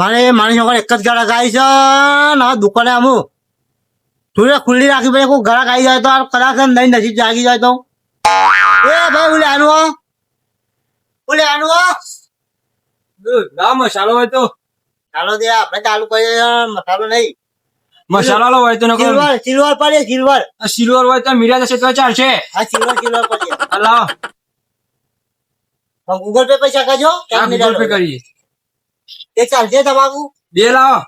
મારે મારી છોકરા એક જ ગળા ગાય છે ને દુકાને આમું તું ખુલ્લી રાખી ભાઈ કોઈ ગળા ગાઈ જાય તો કદાચ નહીં નજીક જાગી જાય તો. એ ભાઈ ઓલે આનું. ઓલે આનું ના મસાલો હોય તો. ચાલો દે આપણે ચાલુ કરીએ મસાલો નહીં. મસાલો હોય તો સિલ્વર સિલ્વર પડે સિલ્વર. સિલ્વર હોય તો મીરા જશે તો ચાલશે. હા સિલ્વર સિલ્વર પડે ગૂગલ પે પૈસા આ ગૂગલ પે કરીએ. એ ચાલશે તમારું? બે લાવો.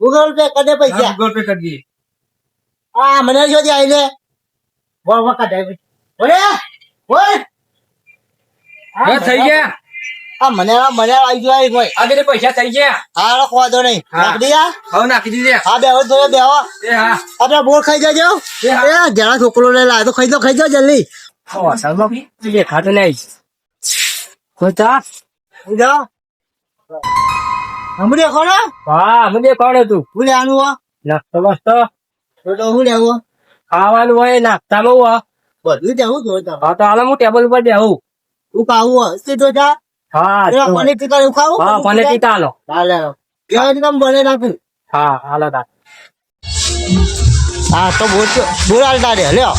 ગૂગલ પે કદે આ પૈસા. ગૂગલ પે કરીએ હા મને જો દે આઈને. વાહ વાહ કાઢાય ઓરે ઓય હા થઈ ગયા? આ મને મને આવી ગયો ભાઈ આ પૈસા થઈ ગયા? હા રખો વાંધો નહીં. હા. નાખ દીધા હવે નાખી દીધે હા બે હવે બે હો. એ હા. આપણે બોર ખાઈ જજો. એ હા. એ જરા છોકરો લઈ લાવે તો ખાઈ દો ખાઈ દો જલ્દી. ખાતો નહીં ખોતા હમણાં દેખો હા હમડે કોણ હતું હું લેવાનું હો? નાસ્તો વાસ્તો તો તો હું લેવો ખાવાનું હોય નાસ્તામાં હો. બધું દેવું તો તો હા તો હાલ હું ટેબલ ઉપર દેવું તું ખાવું હો? સીધો જા? હા પનીર ટીકા એવું ખાવું? હા પનીર ટીકા? હાલો. હાલે. લે કેવા ટીકા બને નાખું હા હાલો તા હા તો બોટો બોલાલ તારે લ્યો.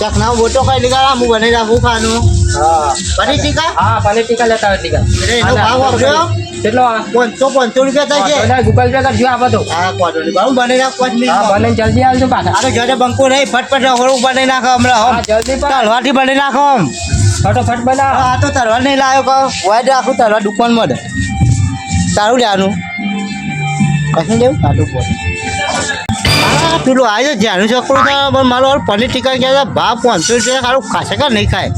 ચક ના બોટો કઈ લીધા હું બને રાખું ખાનું હા. પનીર ટીકા? હા પનીર ટીકા લેતા હોય ટીકા. એનો ભાવ આપજો કેટલો પાંચસો પાંચસો રૂપિયા થાય છે. ગૂગલ પે કરજો આ બધું. હા બને નાખ પાંચ મિનિટ. બને જલ્દી આવજો પાછા. અરે જયારે બંકો નહીં ફટફટ રખોડું બની નાખો હમણાં જલ્દી તલવાથી તલવારથી બની નાખો આમ. ફટોફટ બનાવો. હા તો તલવાર નહીં લાવ્યો કહો. વાય રાખું તલવાર દુકાન મળે સારું લેવાનું. કશું દેવું કાઢું પડે પેલું આવ્યો જ્યાંનું છોકરું પણ મારો પનીર ટીકા ગયા ભાવ પાંચસો રૂપિયા સારું ખાશે કે નહીં ખાય?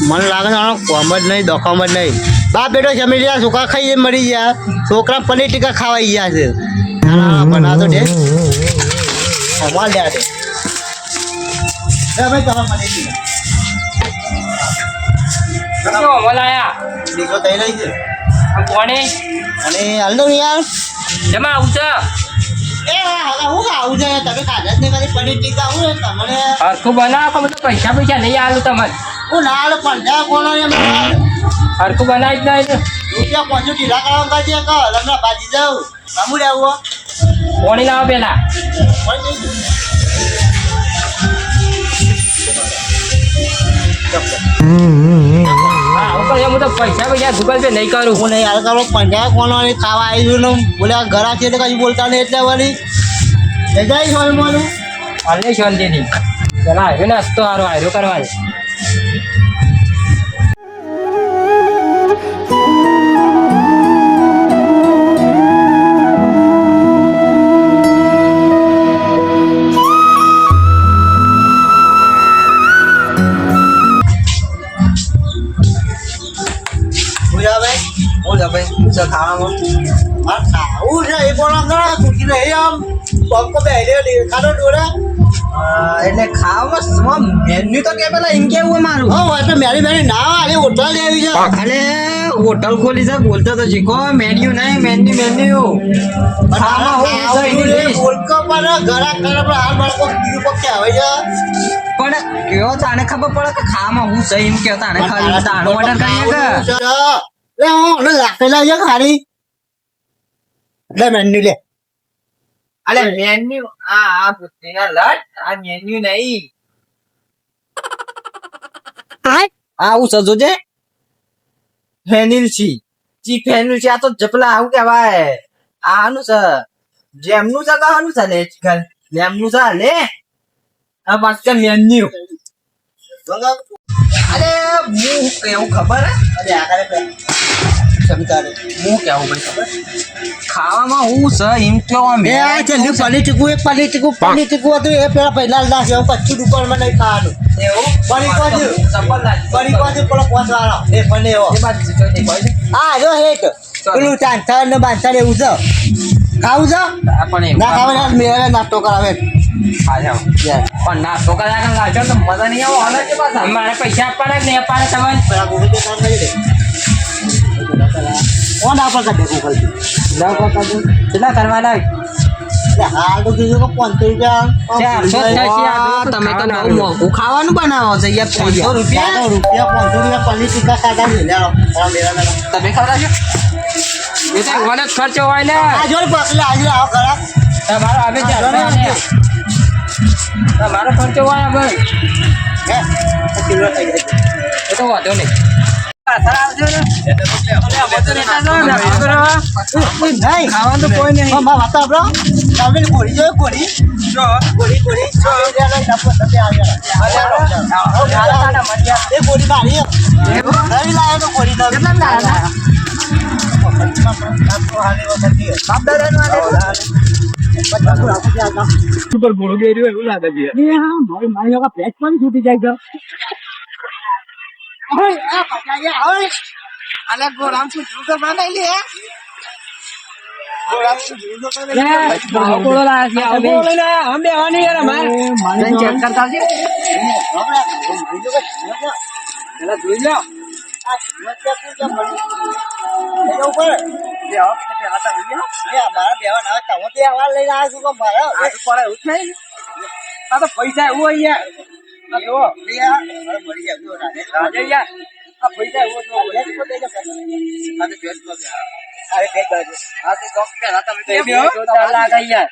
મને લાગે છે આનો કોમ જ નહીં દોખમ જ નહીં. બાપ બેટો જમી ગયા છોકરા ખાઈ મરી ગયા. છોકરા પનીર ટીકા ખાવાઈ ગયા છે. હા બનાવતો દે અમાર લે દે ભાઈ તમારા પનીર ટીકા. કેટલો મલાયા દીકરો થઈ રહી છે. કોણે? અને હાલ દઉં યાર જમા આવું છે? તો પૈસા પૈસા નહીં આલું તમને ના હાલ પંજા કોનો એમ. હરકું બનાવી જ નહીં રૂપિયા પાંચસો ઢીલા કરવા કાઢીએ કહો તમને બાજી જાઉં? આમું લેવું કોણી લાવો પેલા. પૈસા પૈસા ગૂગલ પે નહીં કરું. હું નહીં હાલ કરો. પંજા કોનો ને ખાવા આવી ને બોલ્યા ઘરા છે એટલે કશું બોલતા નહીં એટલે વળી. એ જાય સોય મોનું. હાલે શાંતિથી. પેલા આવ્યો નાસ્તો સારો આવ્યો કરવાનો. છે ખાવું એ નહીં આમ એટલે ખાવામાં મેન્યુ તો કે પેલા એમ કેવું મારું? હો હોય મેરી મેરી ના આલી હોટલ છે. અરે હોટલ ખોલી છે બોલતા તો શીખો. મેન્યુ નહીં મેન્યુ મેન્યુ ખાવામાં હું છે. બોલકો પર ઘરા હાલ બાળકો બીજું છે. પણ કેવો તાને ખબર પડે કે ખાવામાં હું સહી એમ કેવો તાને ખાલી તાનો ઓર્ડર કરીએ કે? લે છે ખાલી લે મેન્યુ લે અલે મેન્યુ આ આ પુત્રીના લટ આ મેન્યુ નહીં આ હું સજો છે ફેનિલ છી ચી ફેનિલ છે આ તો જપલા આવું કહેવાય આ આનું છે જેમનું છે કહાનું છે જેમનું છે લે આ પાછળ મેન્યુ અરે હું કેવું ખબર હે? અરે આગળ હું કેવું ભાઈ ખબર? ખાવામાં હું છે એમ કેવો એ આ જલ્દી પનીર ટીકું એક પનીર ટીકું પનીર ટીકું હતું એ પેલા પહેલા લાગે હું કચ્છું દુકાનમાં નહીં ખાવાનું. એવું? બાજુ. ચપ્પલ લાગી પડી પેલો એ પનીર એવો. એ. હા જો હેક પેલું ચાંચા ને બાંચા એવું છે. ખાવું છે? પણ ના ખાવે મેળે નાસ્તો કરાવે. પણ ના છોકરા આગળ લાવજો તો મજા નહીં આવો હાલ છે પાછા. મારે પૈસા આપવાના જ નહીં આપવાના દે કોણ આપણ કાઢે ગૂગલ પે લો કાકા કેટલા કરવાના. તમે તો મોંઘું ખાવાનું બનાવો છો યાર પાંચસો રૂપિયા? રૂપિયા પાંચસો રૂપિયા પનીર ટીકા ખાધા ને લેવો મેળા મેળા. તમે ખવડાવશો એ તો મને ખર્ચો હોય ને. તમારો ને આવો તમારો ખર્ચો હોય ભાઈ હે? કિલો થઈ ગયો એ તો વાંધો નહીં. ખાવાનું તો કોઈ નહીં. વાત આપણો કોરી જો કોરી કોરી કોરી મારી. લાયો તો કોરી કેટલા લાયા ઉપર ઘોડો બેર્યો એવું લાગે છે અલે ગોરામ પૂછ્યું કે બનાવી લે ભાવ ઘોડો લાવ્યા છે, આવો બે. ચેક કરતા આવજે. પેલા જોઈ લો. આ તો પૈસા એવું આ પૈસા એવું જોક પહેલા તમે તો એમ જોરદાર લાગે યાર.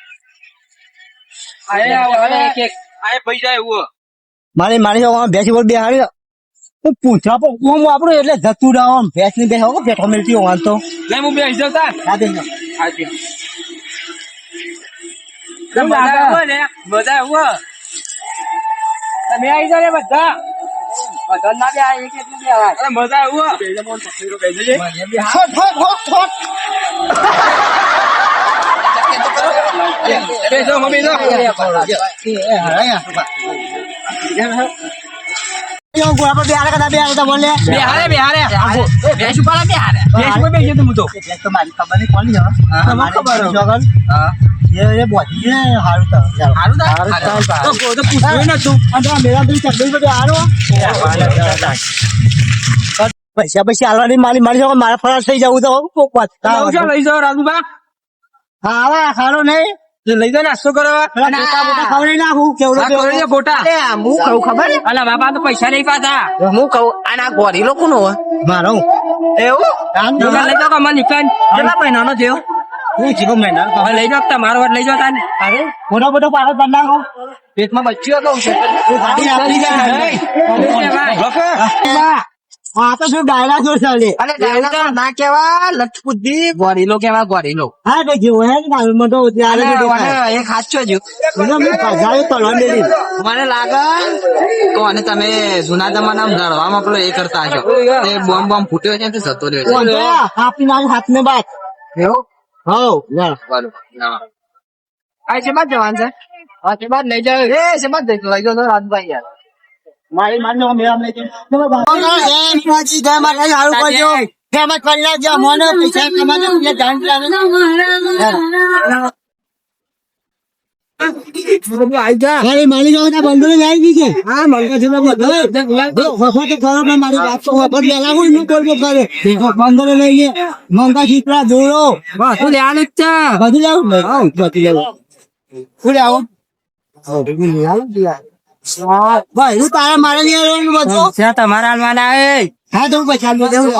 આ એ આવો, હવે એક એક. આ પૈસા એવું મારી મારી ભેંસી બોલ બે હારી હું પૂછવા પણ ઓમ વાપરું એટલે જતું રહો આમ ભેંસની બેસો બેઠો મેળતી હોય તો. લે હું બેસી જાઉં તાર. આ દે તમે આવી બધા બધા. ના બે આ એક એક બે અરે મજા આવે. બેસો મમ્મી નહીં હા. પૈસા પૈસા હાલવાની મારી મારી મારા ફરાર થઈ જવું તો કોક વાત લઉં છો, લઈ જાઓ નાસ્તો કરો પેલા ગોટા બોટા ખવડાવી નાખું? કેવડો આ ગોટા. હું કહું ખબર? અને બાપા તો પૈસા નહીં પાતા. હું કહું આના ગોરી લોકો નો મારો? એવું? લઈ જાઓ કમલ નીકળ? કેટલા મહિનાનો થયો હું? જીવો મહિના હવે લઈ જાવ તમારો વાત લઈ જાઓ તાને. અરે મોટો મોટો પાડો કરી નાખો. પેટમાં બચ્યું જાય. હા તો શું ડાયલા જોર ચાલે? અલે ડાયલા ના કેવા લટપુદ્દી ગોરીલો કેવા ગોરીલો. હા તો જેવો હે ને ત્યારે અલે તો દેખાય. મને એક જ લાગે કોને તમે જૂના જમાના લડવામાં પેલો એ કરતા છો એ બોમ્બ બોમ્બ ફૂટ્યો છે ને જતો રહ્યો નાખ હાથને બાદ. હો એવું હઉ લે. આ છે બાદ જવાન છે. આ છે બાદ લઈ જાવ એ છે બાદ લઈ જાવ રાજભાઈ યાર. મારી માનનો મેરામ લઈ જઈને. એમ પછી જય માતા સારું કરજો. ફેમસ કરી નાખજો મને પૈસા કમાજો એટલે જાણ લાગે મારી મારી જાવ બંધો આવી ગઈ છે. હા મંગા બંધો તો ખરો પણ મારી વાત તો ખબર લેલા હોયનું કરવો કરે? બંધો લઈ ગયા. મંગા જોડો બધું લેવાનું જ છે. બધું લેવું? બધું લેવું. શું લેવું? ભાઈ હું તારા મારે નહીં આવવાનું બધું છે તમારા હાલવાના એ હા તો હું પૈસા લઉં દેવું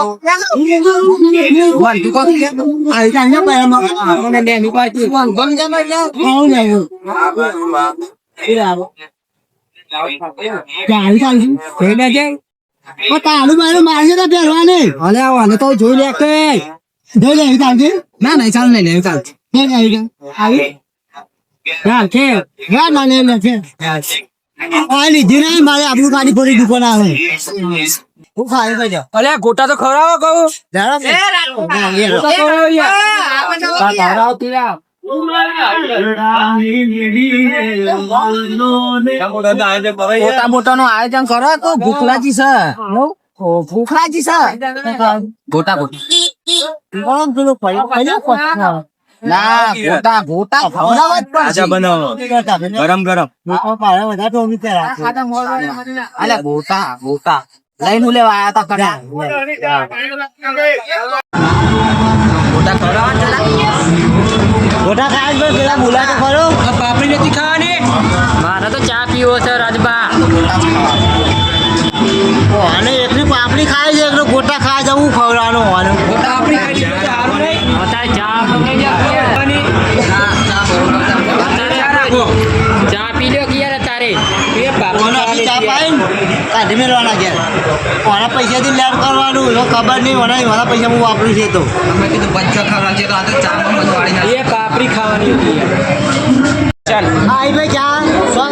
આવી જાય ને ભાઈ આમાં. મને લેની પાછી આવું લેવું શું લેવું? ગાડી ચાલશે. જોઈ લેજે ઓ તારું મારું તો પહેરવાની અલે આને તો જોઈ લે કે જોઈ લે ના ચાલ નહીં ચાલ નહીં આવી આવી ચાલ છે હા ના લે લે છે આ લીધી નહીં મારે આપણું ગાડી ફરી દુકાન આવે. હું ખાઈ કઈ જાઉં. અલે ગોટા તો ખવડાવો કહું. આવતી યાર. મોટા મોટા નું આયોજન કરો તો ભૂખલાજી છે. ભૂખલાજી છે. ગોટા ગોટા. પેલું? ના ગોટા ગોટા ખવડાવવા જ પડશે. ગરમ ગરમ. પાડે બધા ટોમી પહેરા અલે ગોટા ગોટા. લઈને હું લેવા આયા તા કડા ગોટા ખવડાવવા જ ગોટા ખાય છે પેલા બોલા તો ખરો પાપડી નથી ખાવાની. મારે તો ચા પીવો છે રાજબા અને એટલી પાપડી ખાય છે એટલે ગોટા ખાય છે હું ખવડાવવાનો ગોટા આપણી કોનો આપી ચા પાઈ ને કાઢી મેળવાના ઘેર મારા પૈસાથી લેટ કરવાનું એનો ખબર નહીં મને મારા પૈસા હું વાપરું છે તો. અમે કીધું બચ્ચા ખાવા છે તો આ તો ચામાં એ કાપરી ખાવાની હતી ચાલ. આઈ ભાઈ ચા. સો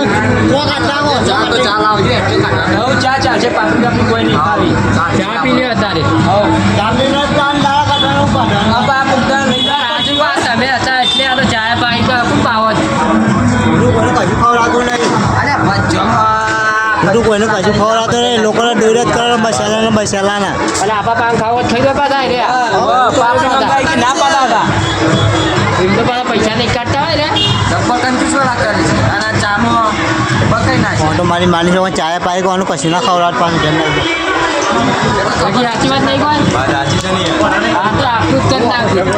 સો કાઢતા હો ચા તો ચા લાવજે. હવ ચા ચાલશે પાપડી બાપડી કોઈ નહીં ખાવી. ચા પીને અત્યારે. તારે હવ ચાંદીનો ચાંદ દાડા કાઢવાનો કાઢવાનો બાપા આ મુદ્દા બધું કોઈને કશું ખવડાવતું નહીં. લોકોને દૂર જ કરે મસાલાના મસાલાના અને આપા પાન ખાવો થઈ ગયા પાછા રે. ના પાતા હતા? એમ તો પાછા પૈસા નહીં કાઢતા હોય ને. ડબ્બા કન્ફ્યુઝ વાળા છે. અને આ બકાઈ નાખે તો મારી માની છોકરા ચાય પાઈ કોનું કશું ના ખવડાવત પાછું ઘેર બાકી સાચી વાત નહીં કોઈ? હા તો આખું જ કરી નાખ્યું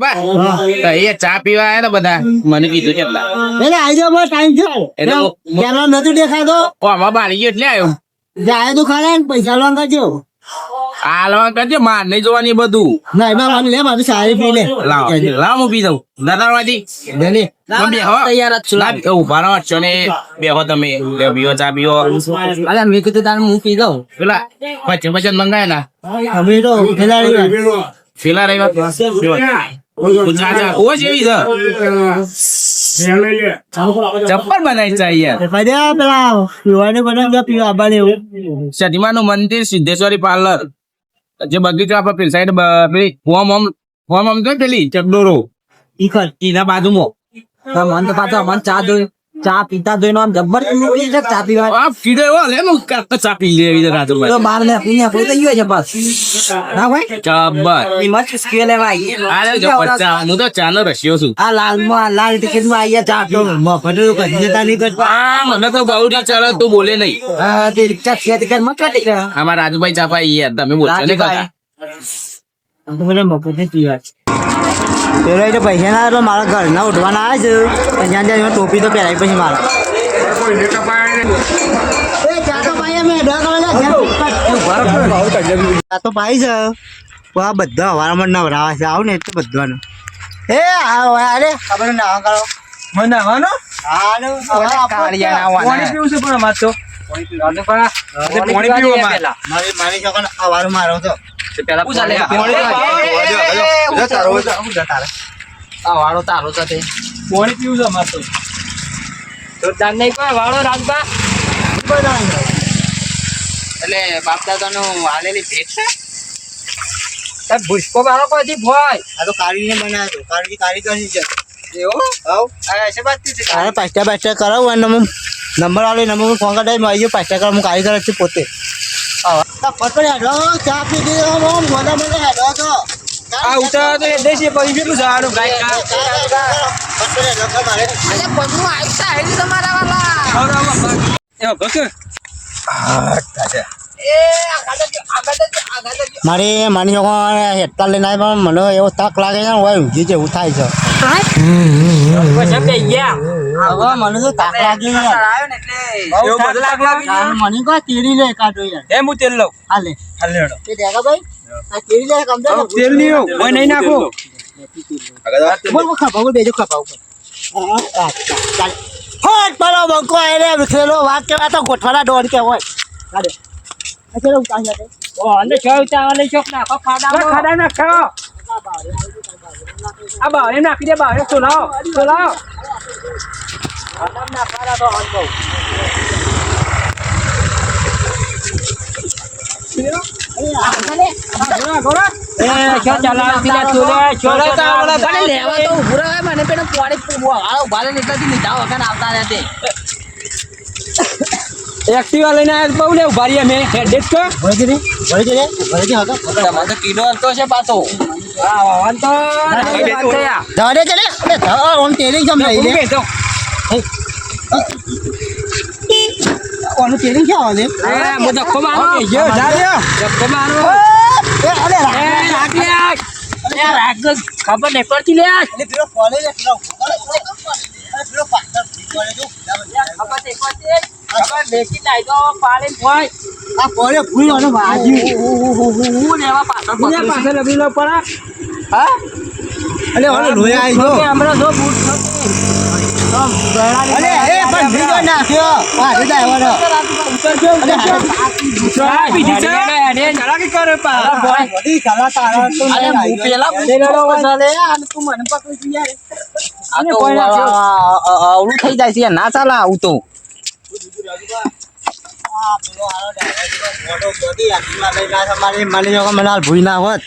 એ ચા પીવા આયા ને બધા? મને કીધું કેટલા એટલે આઈ બસ ટાઈમ છે એટલે નતું દેખાતો. આમાં બાળી ગયો એટલે આવ્યો જાય તો ખરા ને પૈસા લોન કરજો. હાલવા કરજે માર નહીં જોવાની બધું. ના એમાં લે મારી સારી પી લે. લાવ લાવ હું પી દઉં. દાદાવાદી લેલી બેહો તૈયાર જ છું. લાવ ઊભા રહો છો ને. બેહો તમે. લે પીઓ ચા પીઓ. અરે મેં કીધું તારે હું પી દઉં પેલા પચન પચન મંગાયા ના અમે તો ખેલાડી પેલા રવિવાર ચા ચા ઓ જેવી છે ચપ્પલ બનાવી એવું. સતીમાનું મંદિર સિદ્ધેશ્વરી પાર્લર. જે બગીચો આપડે પેલી સાઈડ પેલી હોમ હોમ હોમ હોમ તો પેલી ચકડોરો? એના બાજુમાં. મન તો પાછો મન ચા દોઈ ચા પીતા દોઈને આમ જબરજસ્ત છે ચા પીવા. આ કીધો એવો લે નું ચા પી લે એવી રાતો તો બાર ને પીને ફોઈ થઈ ગયો છે બસ. ના ભાઈ? ચબ્બર ઈ મત સ્કેલ આ લે જો પચ્ચા હું તો ચા નો રશિયો છું. આ લાલમાં લાલ ટિકિટમાં આયા ચા પીઓ મફત તો કદી જતા નહીં કરતા. આ મને તો બહુ ના ચાલે તું બોલે નહીં. હા તે રિક્ષા છે તે કર મકા ગયા આમાં રાજુભાઈ ચા પાઈ યાર તમે બોલશો ને કાકા મને મફત પીવા છે. પેલો એટલે પૈસા ના એટલે મારા ઘરના ઉઠવાના આવે છે. ત્યાં જ્યાં ટોપી તો પહેરાય પછી મારા. એ તો તો પાઈ છે. આ બધા હવારમાં નવરાવા છે. આવું ને એટલે બધાને. એ આ હવે અરે ખબર ના કરો મને આવવાનો હા ને, હવે આપો પાણી પીવું છે પણ અમાર તો. પાણી પીવું મારી મારી છોકરાને મારો તો પેલા પૂજા લે આ વાળો તારો સાથે પોણી પીવું છે અમાર તો. જોરદાર નહીં કોઈ વાળો રાજબા એટલે બાપ દાદા નું હાલેલી ભેટ છે. તાર ભૂસકો વાળો કોઈ ભોય. આ તો કારીને બનાવ્યો હતો કારી કારીગર છે? એવું? હવ. આ છે વાત છે અરે પાસ્તા પાસ્તા કરાવું અને નંબર વાળો નંબર ફોન કરી આવી ગયો પાસ્તા કરાવ હું કારીગર જ છું પોતે. આ ઉતાર તો એ દેશી પડી કેટલું ગાય મારે માની લોકો હેડતા લઈને આવ્યા પણ મને એવો તક લાગે છે ને ઊંઘી છે એવું થાય છે પછી હવે મને તો તાક લાગે આવ્યો ને એટલે બહુ થાક લાગી મને કહો તેરી લે કાઢો યાર. એ હું તેલ લઉં. હાલે હાલ લેડો. તે દેખા ભાઈ. આ તેરી લે કમ દે તેલ નહીં હોય કોઈ નહીં નાખું. બોલ બોલ ખપાવ બેજો ખપાવ હોટ મારો બંકો આયરે વિખરેલો વાત કેવા તો ગોઠવાના ડોર કે હોય. કાઢે આ ઉતાર જાતે ઓ અને ચોય ચાવલે ચોક નાખો ખાડા ખાડા નાખો. આ બારે નાખી દે બારે સોલાવ સોલાવ એ શું ચલાવતી લે તું લે શું ચલાવતી લે? લેવા તો ઉભું રહે મને પેલો નીકળતી લીધા વગર આવતા રહે તે એક્ટિવા લઈને આવ્યા બહુ લે ઊભા રહીએ મેં હેડેજ કો ભરી દે ભરી દે ભરી દે હતો છે પાછો. ધરે ચલે અરે ધર ઓમ તેરી જમ લઈ લે. ઓનું તેરી ક્યાં આવે એ, હું ધક્કો મારો. યો, જા. ધક્કો મારો. એ અરે રાખ લે. અરે રાખ ખબર નહીં પડતી લે એટલે પેલો ફોલે લે, પેલો પેલો. અરે પાછળ વળે જો, ખબર નહીં પડતી ખબર બેસી જાય તો પાડે હોય આ ફોલે ભૂલ વાળો વાગ્યું. હું લેવા પાછળ પાછળ લબી લો પડા હા? અલે ઓલો લોયા આવી ગયો. હમણાં જો બૂટ અલે, એ પણ ભીગો નાખ્યો. પાછો જાય વાળો. અલે, બીજી છે ચલાકી કરે પા. બધી સલાહ તારા તો અરે હું પેલા બોલેલો મસાલે અને તું મને પકડી દી યાર. આ થઈ જાય છે. ના ચાલે આવું તો. મને ભૂઈ ના હોત.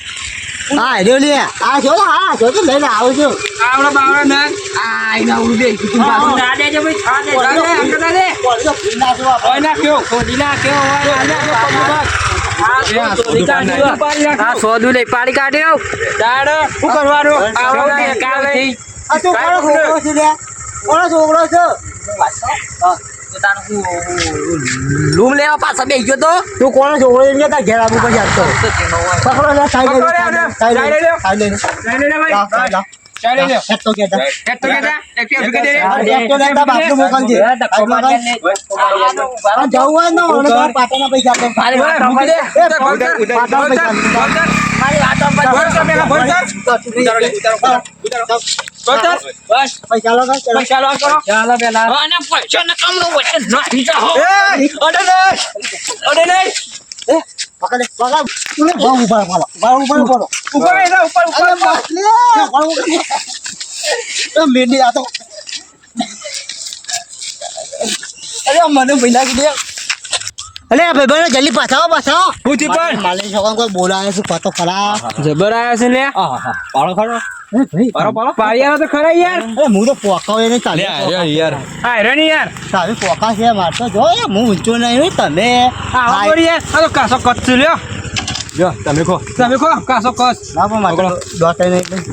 હા, હેડ્યો લે. આ જો હા, જો તો લઈને આવું છું. આવડે બાવડે ના આ એના ઉડી દે કીધું પાછું. ના દેજો ભાઈ છા દે છા દે અંકલ ના દે આપણે. હોય ના કેવો ખોદી ના કેવો હોય ના ના આ સોદું લઈ પાડી કાઢ્યો દાડ શું કરવાનું આવો ને આ તું કોનો છોકરો છે લે? છોકરો છે? લૂમ લેવા પાછા બે ગયો તો? તું કોણ છોકરો છે? એમ કે તાર ઘેર આવું પછી આજ પકડો લે, સાઈડ લઈ લે, લે, સાઈડ લે, સાઈડ સાઈડ લે. ભાઈ. લાવ, ચાલે લે હેડ તો કે જા. તો કેતા. એક કે ભીગે દે. આ તો લેતા બાપનું મોકલજે. સાઈડમાં કર. આ જવું હોય ને, તો પાટાના પૈસા આપે. મારી વાત મૂકી દે પાટાના પૈસા મારી વાત બસ પૈસા લો, પૈસા લો કરો ચાલો પેલા અને પૈસા ને કમ વચ્ચે નાખી જાઓ અડે નહીં અડે નહીં એ, પકડ, પકડ. બહુ ઉપર પડો, બહુ ઉપર પડો. ઉપર એ ઉપર ઉપર અરે, લે. એ, મેંદી આ તો. અરે, મને ભઈ લાગી દે. અલે ભાઈ ભાઈ જલ્દી પાછા પાછા. હું પણ માલી છોકરાને કોઈ બોલાવે છે પાતો ખરા જબર આયા છે લે પાડો ખરો એ તો ખરા યાર. અરે હું તો પોકાવ એને ચાલે. યાર. હા રે ને યાર. તારી પોકા છે મારતો જો હું ઊંચો નહીં તમે આવો યાર. આ તો કાસો કચ્છ લ્યો. જો તમે કો તમે કો કાસો કચ્છ. ના પણ મારે દોતે નહીં.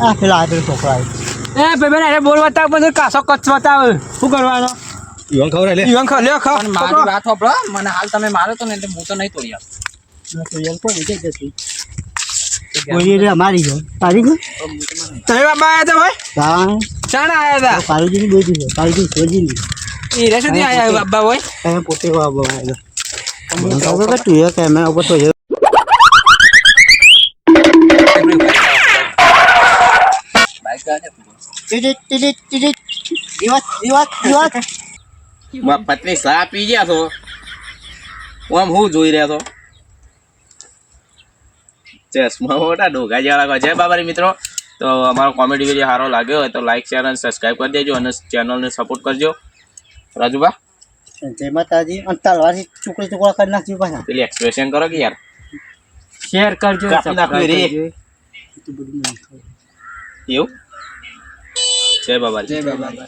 આ પેલા આ પેલો છોકરો એ ભાઈ બેન અરે બોલ બતાવ પણ કાસો કચ્છ બતાવ. શું કરવાનો? ઈવન ખબર લે. ઈવન ખા લ્યો ખા મારી વાત સાંભળો મને હાલ તમે મારો તો ને એટલે હું તો નહીં તોડી તો એમ કોઈ જતી. કોઈ રે અમારી ગયો તારી ગયો તમે બાબા આયા તા ભાઈ? હા. ચાણા આયા તા કાળુજીની બેટી છે. કાળુજી સોજીની એ રે સુધી આયા બાબા હોય તમે પોતે બાબા આવ્યા મને કે તું એ કેમેરા ઉપર તો પત્ની સા પી ગયા છો. આમ હું જોઈ રહ્યા છો? ચશ્મા મોટા ડોગા જેવા લાગો જય બાબારી મિત્રો. તો અમારો કોમેડી વીડિયો સારો લાગ્યો હોય તો લાઈક શેર અને સબસ્ક્રાઈબ કરી દેજો અને ચેનલને સપોર્ટ કરજો. રાજુભા જય માતાજી. અને તલવારથી ટુકડી ટુકડા કરી નાખજો પાછા. પેલી એક્સપ્રેશન કરો કે યાર? શેર કરજો કાપી નાખ્યું રે. એવું? જય બાબા જય બાબા